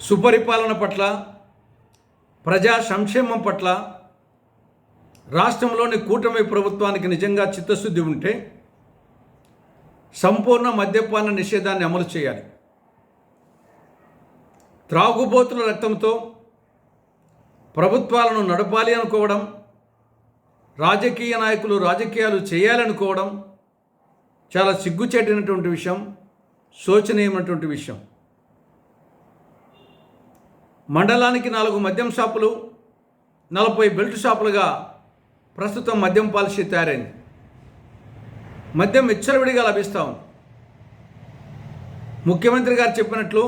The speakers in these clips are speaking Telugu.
సుపరిపాలన పట్ల ప్రజా సంక్షేమం పట్ల రాష్ట్రంలోని కూటమి ప్రభుత్వానికి నిజంగా చిత్తశుద్ధి ఉంటే సంపూర్ణ మద్యపాన నిషేధాన్ని అమలు చేయాలి. త్రాగుబోతుల రక్తంతో ప్రభుత్వాలను నడపాలి అనుకోవడం రాజకీయ నాయకులు రాజకీయాలు చేయాలనుకోవడం చాలా సిగ్గుచేటినటువంటి విషయం శోచనీయమైనటువంటి విషయం. మండలానికి నాలుగు మద్యం షాపులు నలభై బెల్ట్ షాపులుగా ప్రస్తుతం మద్యం పాలసీ తయారైంది. మద్యం విచ్చలవిడిగా లభిస్తాం ముఖ్యమంత్రి గారు చెప్పినట్లు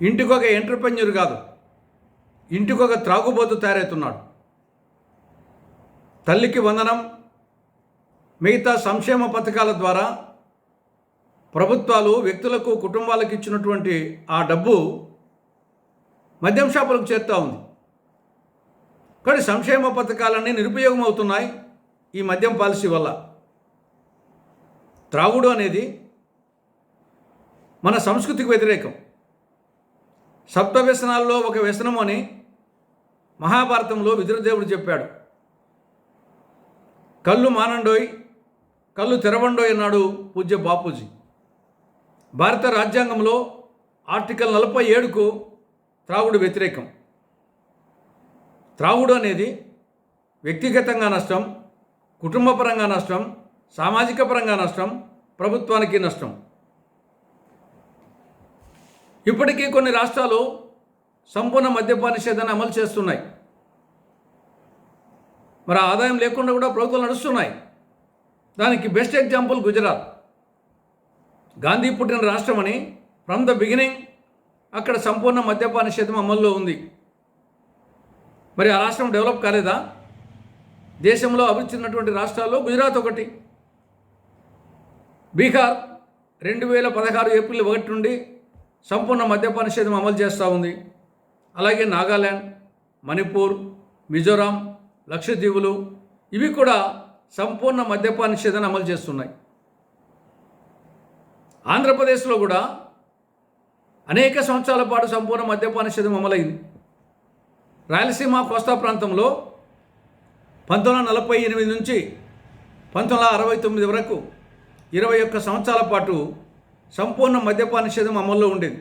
ఇంటికొక ఎంటర్ప్రెన్యూర్ కాదు ఇంటికొక త్రాగుబోతు తయారవుతున్నాడు తల్లికి వందనం మిగతా సంక్షేమ పథకాల ద్వారా ప్రభుత్వాలు వ్యక్తులకు కుటుంబాలకు ఇచ్చినటువంటి ఆ డబ్బు మద్యం షాపులకు చేరుతూ ఉంది. కానీ సంక్షేమ పథకాలన్నీ నిరుపయోగం అవుతున్నాయి ఈ మద్యం పాలసీ వల్ల. త్రాగుడు అనేది మన సంస్కృతికి వ్యతిరేకం. సప్త వ్యసనాల్లో ఒక వ్యసనం అని మహాభారతంలో విదురదేవుడు చెప్పాడు. కళ్ళు మానండోయ్ కళ్ళు తెరవండోయ్ అన్నాడు పూజ్య బాపూజీ. భారత రాజ్యాంగంలో ఆర్టికల్ నలభై ఏడుకు త్రాగుడు వ్యతిరేకం. త్రాగుడు అనేది వ్యక్తిగతంగా నష్టం కుటుంబపరంగా నష్టం సామాజిక పరంగా నష్టం ప్రభుత్వానికి నష్టం. ఇప్పటికీ కొన్ని రాష్ట్రాలు సంపూర్ణ మద్యపాన నిషేధాన్ని అమలు చేస్తున్నాయి. మరి ఆదాయం లేకుండా కూడా ప్రభుత్వాలు నడుస్తున్నాయి. దానికి బెస్ట్ ఎగ్జాంపుల్ గుజరాత్. గాంధీ పుట్టిన రాష్ట్రం అని ఫ్రమ్ ద బిగినింగ్ అక్కడ సంపూర్ణ మద్యపాన నిషేధం అమల్లో ఉంది. మరి ఆ రాష్ట్రం డెవలప్ కాలేదా? దేశంలో అభివృద్ధి చెందినటువంటి రాష్ట్రాల్లో గుజరాత్ ఒకటి. బీహార్ రెండు వేల పదహారు ఏప్రిల్ ఒకటి నుండి సంపూర్ణ మద్యపాన నిషేధం అమలు చేస్తూ ఉంది. అలాగే నాగాల్యాండ్ మణిపూర్ మిజోరాం లక్షద్వీపులు ఇవి కూడా సంపూర్ణ మద్యపాన నిషేధాన్ని అమలు చేస్తున్నాయి. ఆంధ్రప్రదేశ్లో కూడా అనేక సంవత్సరాల పాటు సంపూర్ణ మద్యపాన నిషేధం అమలైంది. రాయలసీమ కోస్తా ప్రాంతంలో పంతొమ్మిది వందల నలభై ఎనిమిది నుంచి పంతొమ్మిది వందల అరవై తొమ్మిది వరకు ఇరవై ఒక్క సంవత్సరాల పాటు సంపూర్ణ మద్యపాన నిషేధం అమల్లో ఉండేది.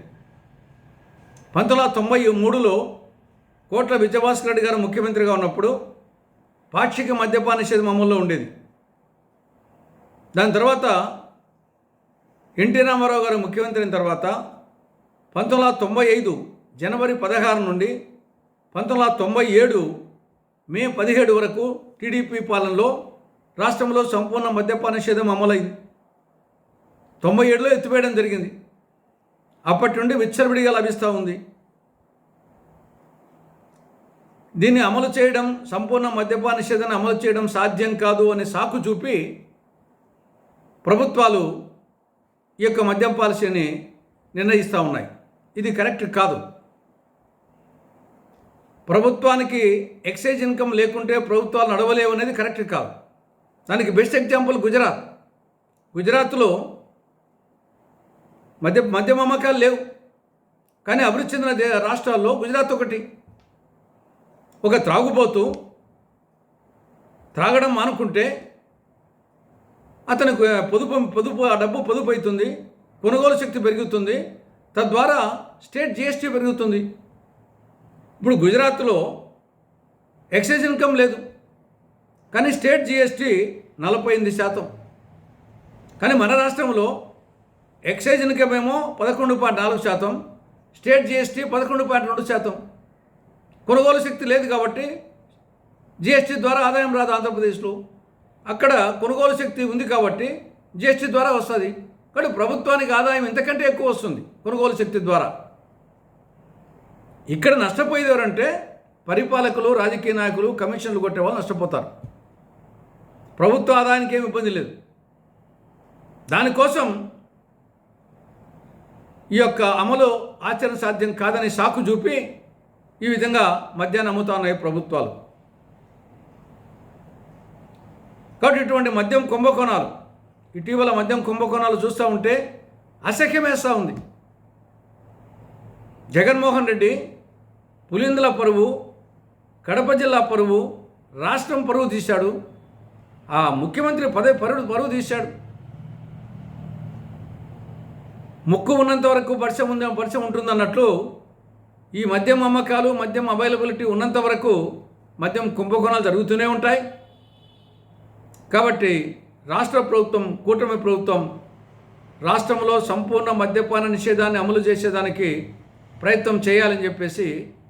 పంతొమ్మిది వందల తొంభై మూడులో కోట్ల విజయభాస్కర్ రెడ్డి గారు ముఖ్యమంత్రిగా ఉన్నప్పుడు పాక్షిక మద్యపాన నిషేధం అమల్లో ఉండేది. దాని తర్వాత ఎన్టీ రామారావు గారు ముఖ్యమంత్రి అయిన తర్వాత పంతొమ్మిది వందల తొంభై ఐదు జనవరి పదహారు నుండి పంతొమ్మిది వందల తొంభై ఏడు మే పదిహేడు వరకు టీడీపీ పాలనలో రాష్ట్రంలో సంపూర్ణ మద్యపాన నిషేధం అమలైంది. తొంభై ఏడులో ఎత్తివేయడం జరిగింది. అప్పటి నుండి విచ్చలవిడిగా లభిస్తూ ఉంది. దీన్ని అమలు చేయడం సంపూర్ణ మద్యపాన నిషేధాన్ని అమలు చేయడం సాధ్యం కాదు అని సాకు చూపి ప్రభుత్వాలు ఈ యొక్క మద్యం పాలసీని నిర్ణయిస్తూ ఉన్నాయి. ఇది కరెక్ట్ కాదు. ప్రభుత్వానికి ఎక్సైజ్ ఇన్కమ్ లేకుంటే ప్రభుత్వాలు నడవలేవు అనేది కరెక్ట్ కాదు. దానికి బెస్ట్ ఎగ్జాంపుల్ గుజరాత్. గుజరాత్లో మద్య మద్యం అమ్మకాలు లేవు. కానీ అభివృద్ధి చెందిన దే రాష్ట్రాల్లో గుజరాత్ ఒకటి. ఒక త్రాగుబోతు త్రాగడం మానుకుంటే అతనికి పొదుపు పొదుపు ఆ డబ్బు పొదుపు అవుతుంది కొనుగోలు శక్తి పెరుగుతుంది. తద్వారా స్టేట్ జిఎస్టీ పెరుగుతుంది. ఇప్పుడు గుజరాత్లో ఎక్సైజ్ ఇన్కమ్ లేదు. కానీ స్టేట్ జిఎస్టీ నలభై ఎనిమిది శాతం. కానీ మన రాష్ట్రంలో ఎక్సైజ్ ఇన్కమ్ ఏమో పదకొండు పాయింట్ నాలుగు శాతం స్టేట్ జిఎస్టీ పదకొండు పాయింట్ రెండు శాతం. కొనుగోలు శక్తి లేదు కాబట్టి జిఎస్టీ ద్వారా ఆదాయం రాదు ఆంధ్రప్రదేశ్లో. అక్కడ కొనుగోలు శక్తి ఉంది కాబట్టి జిఎస్టీ ద్వారా వస్తుంది. కానీ ప్రభుత్వానికి ఆదాయం ఇంతకంటే ఎక్కువ వస్తుంది కొనుగోలు శక్తి ద్వారా. ఇక్కడ నష్టపోయేది ఎవరంటే పరిపాలకులు రాజకీయ నాయకులు కమిషన్లు కొట్టే వాళ్ళు నష్టపోతారు. ప్రభుత్వ ఆదాయానికి ఏమి ఇబ్బంది లేదు. దానికోసం ఈ యొక్క అమలు ఆచరణ సాధ్యం కాదని సాకు చూపి ఈ విధంగా మద్యాన్ని అమ్ముతా ఉన్నాయి ప్రభుత్వాలు. కాబట్టి ఇటువంటి మద్యం కుంభకోణాలు ఇటీవల మద్యం కుంభకోణాలు చూస్తూ ఉంటే అసఖ్యమేస్తూ ఉంది. జగన్మోహన్ రెడ్డి పులిందుల పరువు కడప జిల్లా పరువు రాష్ట్రం పరువు తీశాడు. ఆ ముఖ్యమంత్రి పదే పరువు పరువు తీశాడు. ముక్కు ఉన్నంత వరకు పరిచయం ఉంది పరిచయం ఉంటుందన్నట్లు ఈ మద్యం అమ్మకాలు మద్యం అవైలబిలిటీ ఉన్నంత వరకు మద్యం కుంభకోణాలు జరుగుతూనే ఉంటాయి. కాబట్టి రాష్ట్ర ప్రభుత్వం కూటమి ప్రభుత్వం రాష్ట్రంలో సంపూర్ణ మద్యపాన నిషేధాన్ని అమలు చేసేదానికి ప్రయత్నం చేయాలని చెప్పేసి